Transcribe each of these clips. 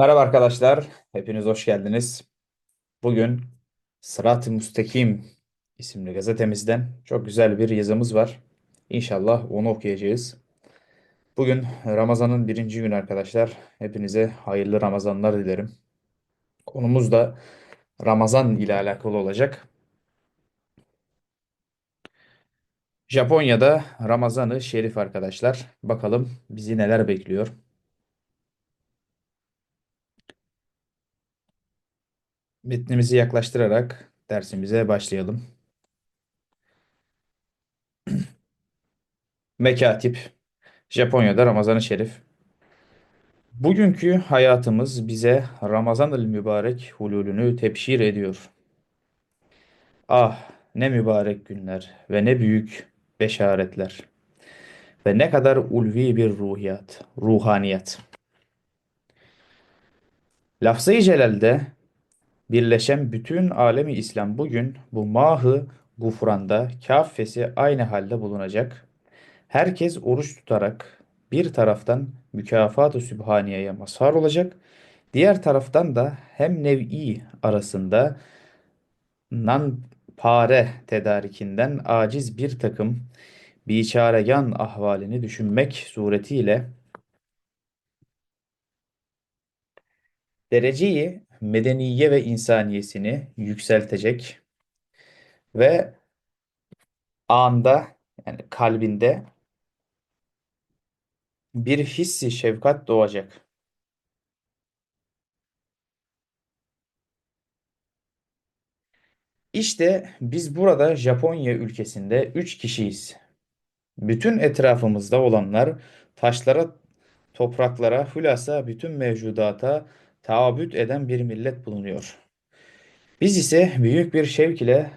Merhaba arkadaşlar, hepiniz hoş geldiniz. Bugün Sırat-ı Müstakim isimli gazetemizden çok güzel bir yazımız var. İnşallah onu okuyacağız. Bugün Ramazan'ın birinci günü arkadaşlar. Hepinize hayırlı Ramazanlar dilerim. Konumuz da Ramazan ile alakalı olacak. Japonya'da Ramazan-ı Şerif arkadaşlar. Bakalım bizi neler bekliyor. Metnimizi yaklaştırarak dersimize başlayalım. Mekatip, Japonya'da Ramazan-ı Şerif. Bugünkü hayatımız bize Ramazan-ı mübarek hululünü tebşir ediyor. Ah ne mübarek günler ve ne büyük beşaretler ve ne kadar ulvi bir ruhiyat, ruhaniyet. Lafz-ı Celal'de birleşen bütün alemi İslam bugün bu mahı gufranda kâffesi aynı halde bulunacak. Herkes oruç tutarak bir taraftan mükafat-ı sübhaniyeye mazhar olacak, diğer taraftan da hem nev'i arasında nanpare tedarikinden aciz bir takım biçaregan ahvalini düşünmek suretiyle dereceyi medeniye ve insaniyesini yükseltecek ve anda yani kalbinde bir hissi şefkat doğacak. İşte biz burada Japonya ülkesinde üç kişiyiz. Bütün etrafımızda olanlar taşlara, topraklara, hülasa bütün mevcudata taabüt eden bir millet bulunuyor. Biz ise büyük bir şevk ile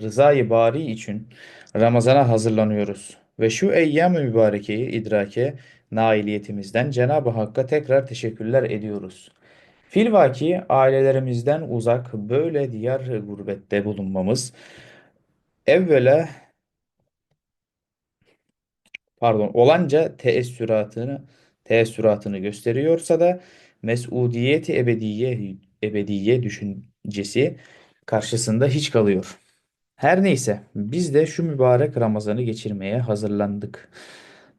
rızayı bari için Ramazan'a hazırlanıyoruz ve şu eyyam-ı mübarekeyi idrake nailiyetimizden Cenab-ı Hakk'a tekrar teşekkürler ediyoruz. Filvaki ailelerimizden uzak böyle diyar gurbette bulunmamız evvela pardon olanca teessüratını teessüratını gösteriyorsa da mesudiyeti ebediye ebediye düşüncesi karşısında hiç kalıyor. Her neyse biz de şu mübarek Ramazan'ı geçirmeye hazırlandık.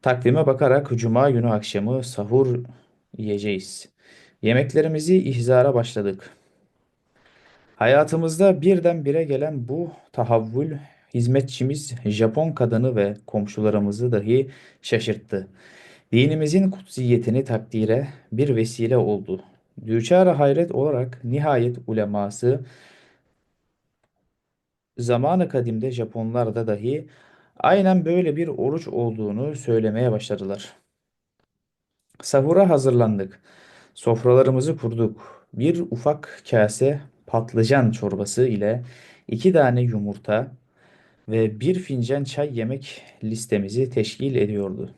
Takvime bakarak cuma günü akşamı sahur yiyeceğiz. Yemeklerimizi ihzara başladık. Hayatımızda birdenbire gelen bu tahavvül hizmetçimiz Japon kadını ve komşularımızı dahi şaşırttı. Dinimizin kutsiyetini takdire bir vesile oldu. Düçar hayret olarak nihayet uleması zamanı kadimde Japonlarda dahi aynen böyle bir oruç olduğunu söylemeye başladılar. Sahura hazırlandık. Sofralarımızı kurduk. Bir ufak kase patlıcan çorbası ile iki tane yumurta ve bir fincan çay yemek listemizi teşkil ediyordu.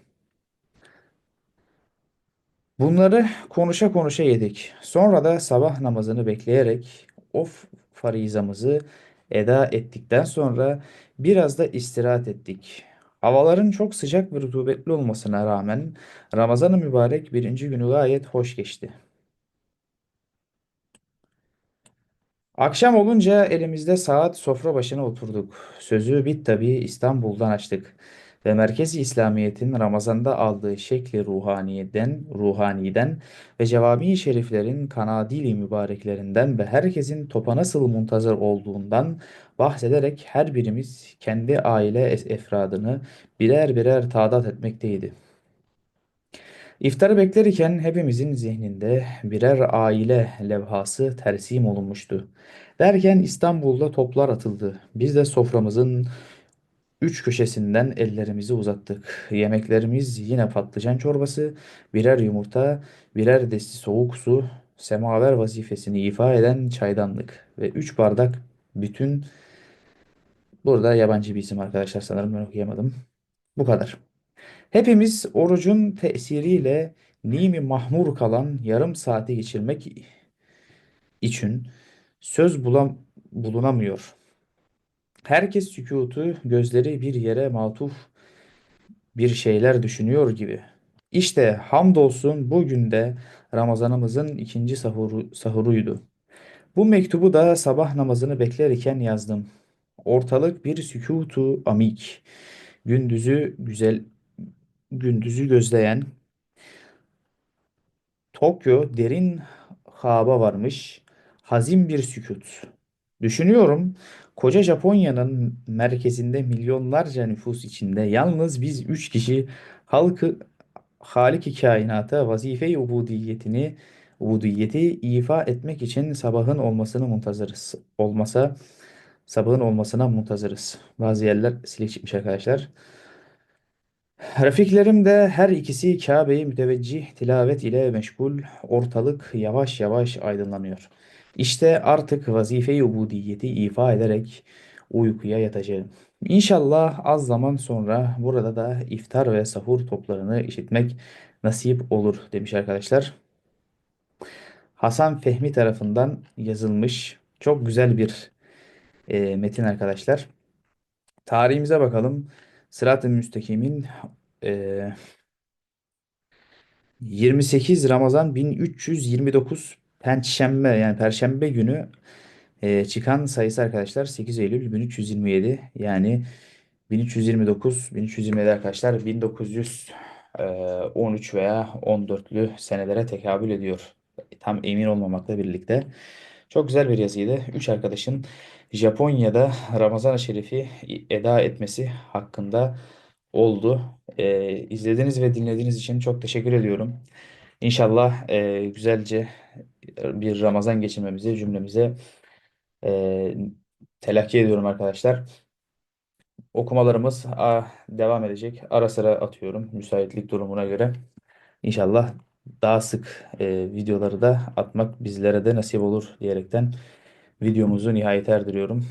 Bunları konuşa konuşa yedik. Sonra da sabah namazını bekleyerek of farizamızı eda ettikten sonra biraz da istirahat ettik. Havaların çok sıcak ve rutubetli olmasına rağmen Ramazan-ı mübarek birinci günü gayet hoş geçti. Akşam olunca elimizde saat sofra başına oturduk. Sözü bit tabii İstanbul'dan açtık. Ve Merkezi İslamiyet'in Ramazan'da aldığı şekli ruhaniyeden, ruhaniden ve cevami şeriflerin kanadili mübareklerinden ve herkesin topa nasıl muntazır olduğundan bahsederek her birimiz kendi aile efradını birer birer tadat etmekteydi. İftarı beklerken hepimizin zihninde birer aile levhası tersim olunmuştu. Derken İstanbul'da toplar atıldı. Biz de soframızın üç köşesinden ellerimizi uzattık. Yemeklerimiz yine patlıcan çorbası, birer yumurta, birer desti soğuk su, semaver vazifesini ifa eden çaydanlık ve üç bardak bütün burada yabancı bir isim arkadaşlar sanırım ben okuyamadım. Bu kadar. Hepimiz orucun tesiriyle nimi mahmur kalan yarım saati geçirmek için söz bulam bulunamıyor. Herkes sükutu, gözleri bir yere matuf bir şeyler düşünüyor gibi. İşte hamdolsun bugün de Ramazanımızın ikinci sahuru, sahuruydu. Bu mektubu da sabah namazını beklerken yazdım. Ortalık bir sükutu amik. Gündüzü güzel gündüzü gözleyen Tokyo derin hava varmış. Hazin bir sükut. Düşünüyorum, koca Japonya'nın merkezinde milyonlarca nüfus içinde yalnız biz üç kişi halkı Halik-i kainata vazife-i ubudiyetini ubudiyeti ifa etmek için sabahın olmasını muntazırız. Olmasa sabahın olmasına muntazırız. Bazı yerler silik çıkmış arkadaşlar. Rafiklerim de her ikisi Kabe'yi müteveccih tilavet ile meşgul. Ortalık yavaş yavaş aydınlanıyor. İşte artık vazife-i ubudiyeti ifa ederek uykuya yatacağım. İnşallah az zaman sonra burada da iftar ve sahur toplarını işitmek nasip olur demiş arkadaşlar. Hasan Fehmi tarafından yazılmış çok güzel bir e, metin arkadaşlar. Tarihimize bakalım. Sırat-ı Müstakim'in e, 28 Ramazan 1329 Perşembe yani Perşembe günü e, çıkan sayısı arkadaşlar 8 Eylül 1327 yani 1329 1327 arkadaşlar 1913 veya 14'lü senelere tekabül ediyor. Tam emin olmamakla birlikte. Çok güzel bir yazıydı. Üç arkadaşın Japonya'da Ramazan-ı Şerif'i eda etmesi hakkında oldu. E, izlediğiniz ve dinlediğiniz için çok teşekkür ediyorum. İnşallah e, güzelce bir Ramazan geçirmemizi cümlemize e, telakki ediyorum arkadaşlar. Okumalarımız ah, devam edecek. Ara sıra atıyorum müsaitlik durumuna göre. İnşallah daha sık e, videoları da atmak bizlere de nasip olur diyerekten videomuzu nihayete erdiriyorum.